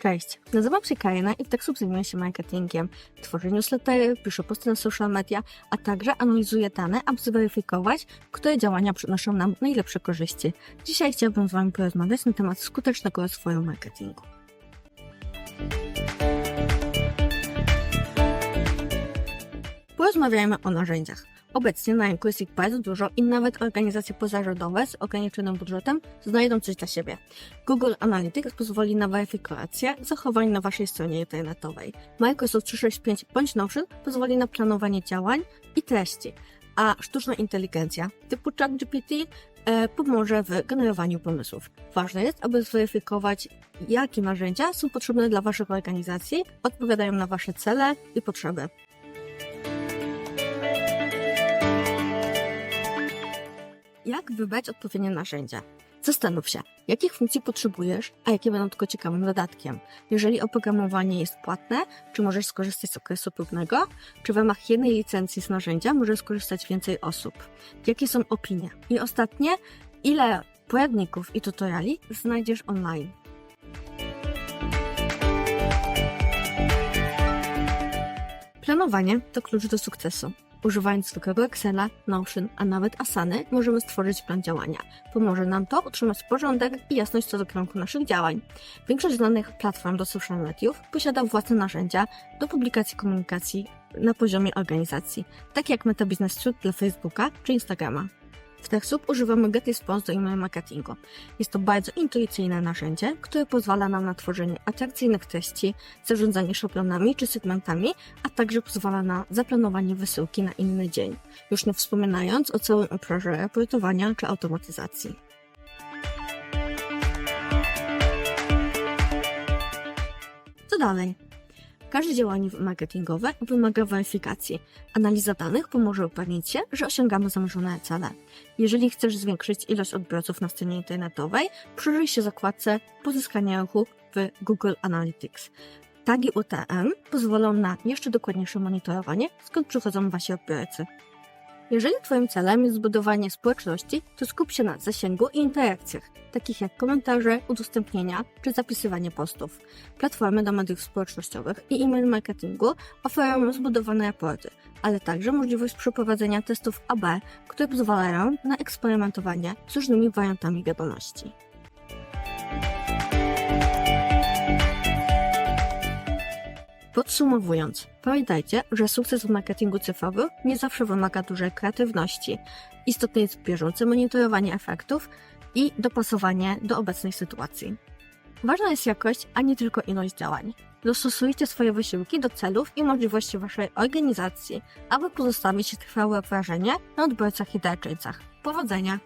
Cześć, nazywam się Karina i w TechSoup zajmuję się marketingiem. Tworzę newslettery, piszę posty na social media, a także analizuję dane, aby zweryfikować, które działania przynoszą nam najlepsze korzyści. Dzisiaj chciałabym z Wami porozmawiać na temat skutecznego rozwoju marketingu. Porozmawiajmy o narzędziach. Obecnie na rynku jest ich bardzo dużo i nawet organizacje pozarządowe z ograniczonym budżetem znajdą coś dla siebie. Google Analytics pozwoli na weryfikację zachowań na Waszej stronie internetowej. Microsoft 365 bądź Notion pozwoli na planowanie działań i treści, a sztuczna inteligencja typu ChatGPT e, pomoże w generowaniu pomysłów. Ważne jest, aby zweryfikować, jakie narzędzia są potrzebne dla Waszych organizacji, odpowiadają na Wasze cele i potrzeby. Jak wybrać odpowiednie narzędzie? Zastanów się, jakich funkcji potrzebujesz, a jakie będą tylko ciekawym dodatkiem. Jeżeli oprogramowanie jest płatne, czy możesz skorzystać z okresu próbnego, czy w ramach jednej licencji z narzędzia może skorzystać więcej osób. Jakie są opinie? I ostatnie, ile poradników i tutoriali znajdziesz online? Planowanie to klucz do sukcesu. Używając zwykłego Excela, Notion, a nawet Asany, możemy stworzyć plan działania. Pomoże nam to utrzymać porządek i jasność co do kierunku naszych działań. Większość znanych platform do social mediów posiada własne narzędzia do publikacji komunikacji na poziomie organizacji, takie jak Meta Business Suite dla Facebooka czy Instagrama. W TechSoup używamy GetResponse do e-mail marketingu. Jest to bardzo intuicyjne narzędzie, które pozwala nam na tworzenie atrakcyjnych treści, zarządzanie szablonami czy segmentami, a także pozwala na zaplanowanie wysyłki na inny dzień, już nie wspominając o całym obszarze raportowania czy automatyzacji. Co dalej? Każde działanie marketingowe wymaga weryfikacji. Analiza danych pomoże upewnić się, że osiągamy zamierzone cele. Jeżeli chcesz zwiększyć ilość odbiorców na stronie internetowej, przyjrzyj się zakładce pozyskania ruchu w Google Analytics. Tagi UTM pozwolą na jeszcze dokładniejsze monitorowanie, skąd przychodzą wasi odbiorcy. Jeżeli Twoim celem jest zbudowanie społeczności, to skup się na zasięgu i interakcjach, takich jak komentarze, udostępnienia czy zapisywanie postów. Platformy do mediów społecznościowych i e-mail marketingu oferują zbudowane raporty, ale także możliwość przeprowadzenia testów AB, które pozwalają na eksperymentowanie z różnymi wariantami wiadomości. Podsumowując, pamiętajcie, że sukces w marketingu cyfrowym nie zawsze wymaga dużej kreatywności. Istotne jest bieżące monitorowanie efektów i dopasowanie do obecnej sytuacji. Ważna jest jakość, a nie tylko ilość działań. Dostosujcie swoje wysiłki do celów i możliwości Waszej organizacji, aby pozostawić trwałe wrażenie na odbiorcach i darczyńcach. Powodzenia!